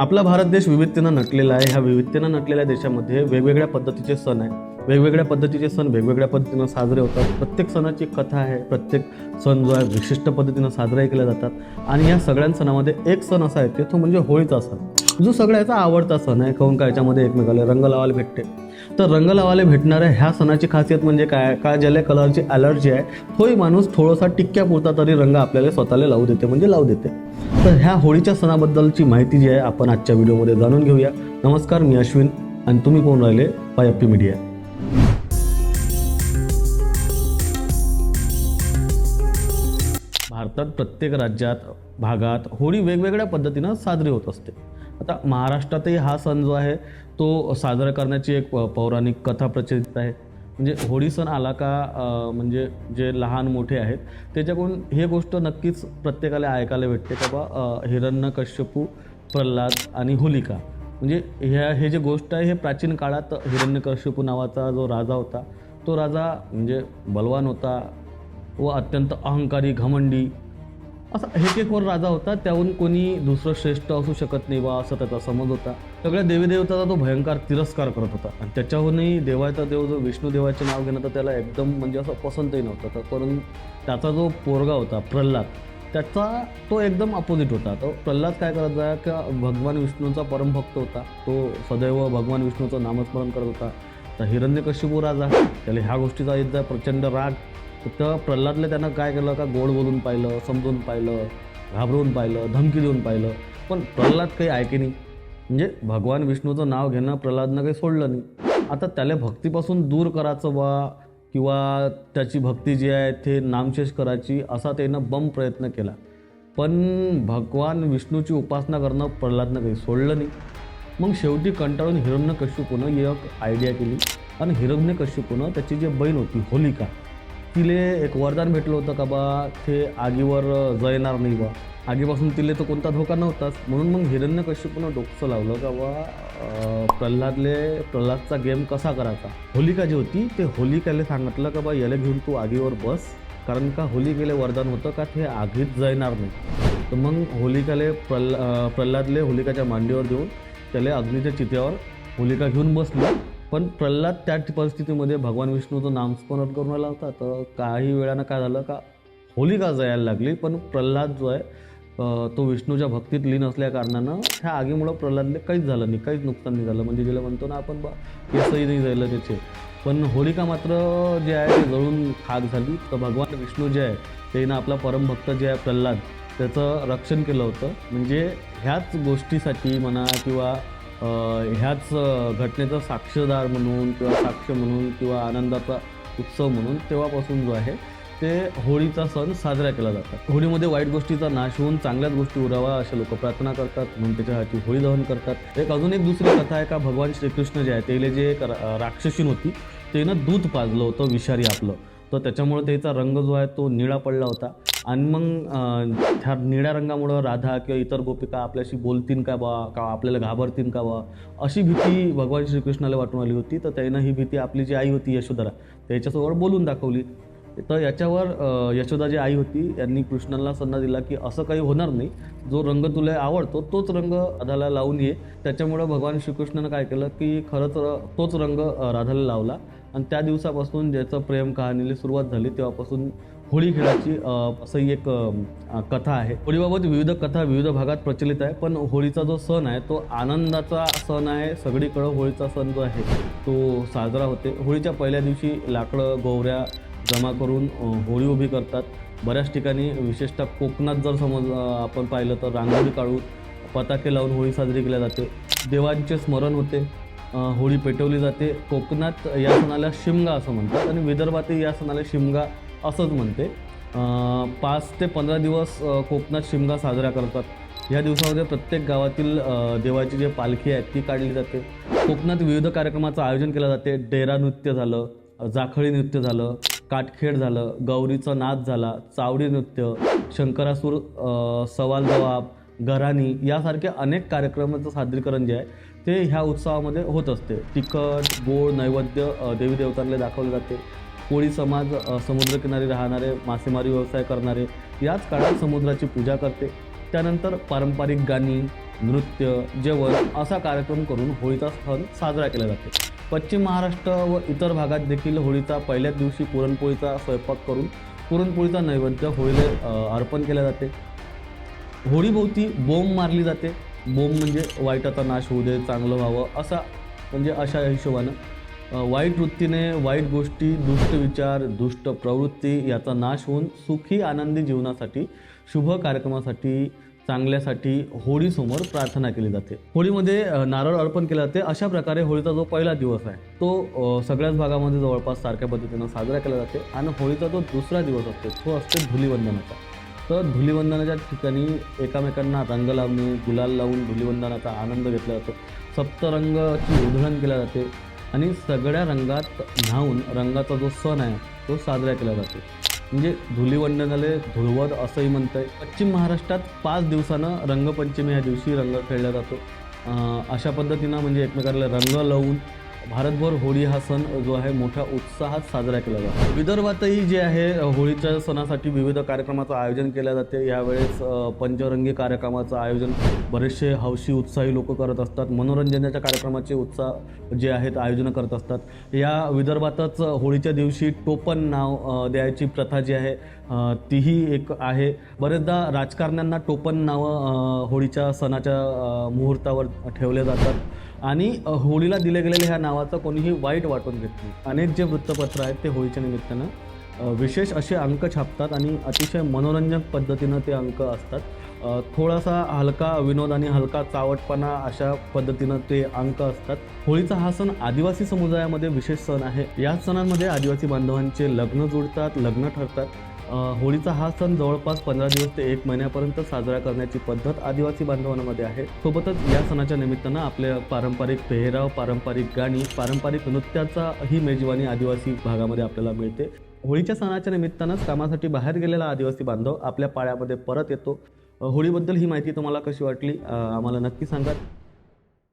आपला भारत देश विविधतेनं नटलेला आहे. ह्या विविधतेनं नटलेल्या देशामध्ये वेगवेगळ्या पद्धतीचे सण आहे वेगवेगळ्या पद्धतीचे सण वेगवेगळ्या पद्धतीनं साजरे होतात. प्रत्येक सणाची कथा आहे. प्रत्येक सण जो आहे विशिष्ट पद्धतीनं साजरे केले जातात. आणि या सगळ्या सणामध्ये एक सण असा आहे तो म्हणजे होळीचा सण. जो सगळ्याचा आवडता सण आहे काहून का याच्यामध्ये एकमेकाला रंग लावायला भेटते. तर रंग लावायला भेटणाऱ्या ह्या सणाची खासियत म्हणजे काय? का ज्याला कलरची ॲलर्जी आहे तोही माणूस थोडासा टिक्क्यापुरता तरी रंग आपल्याला स्वतःला लावू देते म्हणजे लावू देते. तर ह्या होळीच्या सणाबद्दलची माहिती जी आहे आपण आजच्या व्हिडिओमध्ये जाणून घेऊया. नमस्कार मी अश्विन आणि तुम्ही कोण राहिले पायप्पी मीडिया. भारतात प्रत्येक राज्यात भागात होळी वेगवेगळ्या पद्धतीनं साजरी होत असते. आता महाराष्ट्रातही हा सण जो आहे तो साजरा करण्याची एक प- पौराणिक कथा प्रचलित आहे. म्हणजे होळी सण आला का म्हणजे जे लहान मोठे आहेत त्याच्याकडून हे गोष्ट नक्कीच प्रत्येकाला ऐकायला भेटते का बा हिरण्य हिरण्यकश्यपू प्रल्हाद आणि होलिका. म्हणजे ह्या हे जे गोष्ट आहे हे प्राचीन काळात हिरण्यकश्यपू नावाचा जो राजा होता तो राजा म्हणजे बलवान होता व अत्यंत अहंकारी घमंडी असा हेकेखोर राजा होता त्याहून कोणी दुसरं श्रेष्ठ असू शकत नाही बा असं त्याचा समज होता. सगळ्या देवीदेवताचा तो भयंकर तिरस्कार करत होता. आणि त्याच्याहूनही देवाचा देव जो विष्णू देवाचे नाव घेणं तर त्याला एकदम म्हणजे असं पसंतही नव्हतं. तर करून त्याचा जो पोरगा होता प्रल्हाद त्याचा तो एकदम अपोजिट होता. तो प्रल्हाद काय करत जा का भगवान विष्णूचा परमभक्त होता. तो सदैव भगवान विष्णूचं नामस्मरण करत होता. तर हिरण्यकशिपू राजा त्याला ह्या गोष्टीचा एकदा प्रचंड राग तर प्रल्हादला त्यानं काय केलं का गोड बोलून पाहिलं समजून पाहिलं घाबरवून पाहिलं धमकी देऊन पाहिलं. पण प्रल्हाद काही ऐके नाही. म्हणजे भगवान विष्णूचं नाव घेणं प्रल्हादनं काही सोडलं नाही. आता त्याला भक्तीपासून दूर करायचं बा किंवा त्याची भक्ती जी आहे ते नामशेष करायची असा त्यानं बम प्रयत्न केला. पण भगवान विष्णूची उपासना करणं प्रल्हादनं काही सोडलं नाही. मग शेवटी कंटाळून हिरण्यकश्यपूनं एक आयडिया केली. आणि हिरण्यकश्यपूनं त्याची जी बहीण होती होलिका तिले एक वरदान भेटलं होतं का बा ते आगीवर जळणार नाही बा. आगीपासून तिले तर कोणता धोका नव्हताच. म्हणून मग हिरण्य हिरण्यकश्यपूनं डोकसं लावलं का बा प्रल्हादले प्रल्हादचा गेम कसा करायचा? होलिका जी होती ते होलिकाले सांगितलं का बा याला घेऊन तू आगीवर बस. कारण का होलिकेले वरदान होतं का ते आगीत जळणार नाही. तर मग होलिकाले प्रल्हा प्रल्हादले होलिकाच्या मांडीवर देऊन त्याला अग्नीच्या चित्यावर होलिका घेऊन बसली. पण प्रल्हाद त्या परिस्थितीमध्ये भगवान विष्णूचं नामस्मरण करून आला होता. तर काही वेळानं काय झालं का होलिका जायला लागली पण प्रल्हाद जो आहे तो विष्णूच्या भक्तीत लीन असल्या कारणानं ह्या आगीमुळं प्रल्हादले काहीच झालं नाही काहीच नुकसान नाही झालं. म्हणजे ज्याला म्हणतो ना आपण बा केसही नाही झालं त्याचे. पण होलिका मात्र जे आहे ते जळून खाक झाली. तर भगवान विष्णू जे आहे त्यानं आपला परमभक्त जे आहे प्रल्हाद त्याचं रक्षण केलं होतं. म्हणजे ह्याच गोष्टीसाठी म्हणा किंवा ह्याच घटनेचा घटनेचं साक्षीदार म्हणून किंवा साक्ष म्हणून किंवा आनंदाचा उत्सव म्हणून तेव्हापासून जो आहे ते होळीचा सण साजरा केला जातात होळीमध्ये वाईट गोष्टीचा नाश होऊन चांगल्याच गोष्टी उरावा असे लोक प्रार्थना करतात म्हणून त्याच्यासाठी होळी दहन करतात. एक अजून एक दुसरी कथा आहे का भगवान श्रीकृष्ण जे आहे त्याला जे एक राक्षसीन होती त्यानं दूध पाजलं होतं विषारी आपलं. तर त्याच्यामुळे त्याचा रंग जो आहे तो निळा पडला होता. आणि मग ह्या निळ्या रंगामुळं राधा किंवा इतर गोपिका आपल्याशी बोलतील का बा का आपल्याला घाबरतील का बा अशी भीती भगवान श्रीकृष्णाला वाटून आली होती. तर त्यानं ही भीती आपली जी आई होती यशोधरा त्याच्यासोबत बोलून दाखवली. तर याच्यावर यशोदा जी आई होती यांनी कृष्णाला सल्ला दिला की असं काही होणार नाही. जो रंग तुला आवडतो तोच रंग राधाला लावून ये. त्याच्यामुळं भगवान श्रीकृष्णानं काय केलं की खरंच तोच रंग राधाला लावला. आणि त्या दिवसापासून ज्याचं प्रेम कहाणीला सुरुवात झाली तेव्हापासून होळी खेळाची अं, असं एक कथा आहे. होळीबाबत विविध कथा विविध भागात प्रचलित आहे पण होळीचा जो सण आहे तो आनंदाचा सण आहे. सगळीकडं होळीचा सण जो आहे तो साजरा होते. होळीच्या पहिल्या दिवशी लाकडं गोवऱ्या जमा करून होळी उभी करतात. बऱ्याच ठिकाणी विशेषतः कोकणात जर समज आपण पाहिलं तर रांगोळी काढून पताके लावून होळी साजरी केली जाते. देवांचे स्मरण होते. होळी पेटवली जाते. कोकणात या सणाला शिमगा असं म्हणतात आणि विदर्भातही या सणाला शिमगा असंच म्हणते. पाच ते पंधरा दिवस कोकणात शिमगा साजरा करतात. या दिवसामध्ये प्रत्येक गावातील देवाची जी पालखी आहे ती काढली जाते. कोकणात विविध कार्यक्रमाचं आयोजन केलं जाते. डेरा नृत्य झालं जाखळी नृत्य झालं काटखेड झालं गौरीचा नाच झाला चावडी नृत्य शंकरासूर सवाल जवाब घराणी यासारखे अनेक कार्यक्रमाचं सादरीकरण जे आहे ते ह्या उत्सवामध्ये होत असते. तिखट गोड नैवेद्य देवी देवतांना दाखवले जाते. कोळी समाज समुद्रकिनारी राहणारे मासेमारी व्यवसाय करणारे याच काळात समुद्राची पूजा करते. त्यानंतर पारंपरिक गाणी नृत्य जेवण असा कार्यक्रम करून होळीचा सण साजरा केला जातो. पश्चिम महाराष्ट्र व इतर भागात देखील होळीचा पहिल्याच दिवशी पुरणपोळीचा स्वयंपाक करून पुरणपोळीचा नैवेद्य होळीला अर्पण केल्या जाते. होळीभोवती बोंब मारली जाते. बोंब म्हणजे वाईटाचा नाश होऊ दे चांगलं व्हावं असा म्हणजे अशा हिशोबानं वाईट वृत्तीने वाईट गोष्टी दुष्ट विचार दुष्ट प्रवृत्ती याचा नाश होऊन सुखी आनंदी जीवनासाठी शुभ कार्यक्रमासाठी चांगल्यासाठी होळीसमोर प्रार्थना केली जाते. होळीमध्ये नारळ अर्पण केले जाते. अशा प्रकारे होळीचा जो पहिला दिवस आहे तो सगळ्याच भागामध्ये जवळपास सारख्या पद्धतीनं साजरा केला जाते आणि होळीचा जो दुसरा दिवस असतो तो असतो धुलीवंदनाचा. तर धुलीवंदनाच्या ठिकाणी एकामेकांना रंग लावणे गुलाल लावून धुलीवंदनाचा आनंद घेतला जातो. सप्तरंगाची उधळण केल्या जाते. आणि सगळ्या रंगात न्हावून रंगाचा जो सण आहे तो साजरा केला जातो. म्हणजे धुलीवंडनाले धुळवद असंही म्हणतं आहे पश्चिम महाराष्ट्रात पाच दिवसानं रंगपंचमी या दिवशी रंग खेळला जातो. अशा पद्धतीनं म्हणजे एकमेकाला रंग लावून भारतभर होळी हा सण जो आहे मोठ्या उत्साहात साजरा केला जातो. विदर्भातही जे आहे होळीच्या सणासाठी विविध कार्यक्रमाचं आयोजन केलं जाते. यावेळेस पंचरंगी कार्यक्रमाचं आयोजन बरेचसे हौशी उत्साही लोक करत असतात. मनोरंजनाच्या कार्यक्रमाचे उत्साह जे आहेत आयोजन करत असतात. या विदर्भातच होळीच्या दिवशी टोपण नाव द्यायची प्रथा जी आहे तीही एक आहे. बरेचदा राजकारण्यांना टोपण नावं होळीच्या सणाच्या मुहूर्तावर ठेवले जातात. आणि होळीला दिल्या गेलेल्या ह्या नावाचं कोणीही वाईट वाटून घेत नाही. अनेक जे वृत्तपत्र आहेत ते होळीच्या निमित्तानं विशेष असे अंक छापतात आणि अतिशय मनोरंजक पद्धतीनं ते अंक असतात. थोडासा हलका विनोद आणि हलका चावटपणा अशा पद्धतीनं ते अंक असतात. होळीचा हा सण आदिवासी समुदायामध्ये विशेष सण आहे. या सणांमध्ये आदिवासी बांधवांचे लग्न जुळतात लग्न ठरतात. होळीचा हा सण जवळपास पंधरा दिवस ते एक महिन्यापर्यंत साजरा करण्याची पद्धत आदिवासी बांधवांमध्ये आहे. सोबतच या सणाच्या निमित्तानं आपल्या पारंपरिक पेहराव पारंपरिक गाणी पारंपरिक नृत्याचा ही मेजवानी आदिवासी भागामध्ये आपल्याला मिळते. होळीच्या सणाच्या निमित्तानंच कामासाठी बाहेर गेलेला आदिवासी बांधव आपल्या पाळ्यामध्ये परत येतो. होळीबद्दल ही माहिती तुम्हाला कशी वाटली? आम्हाला नक्की सांगा.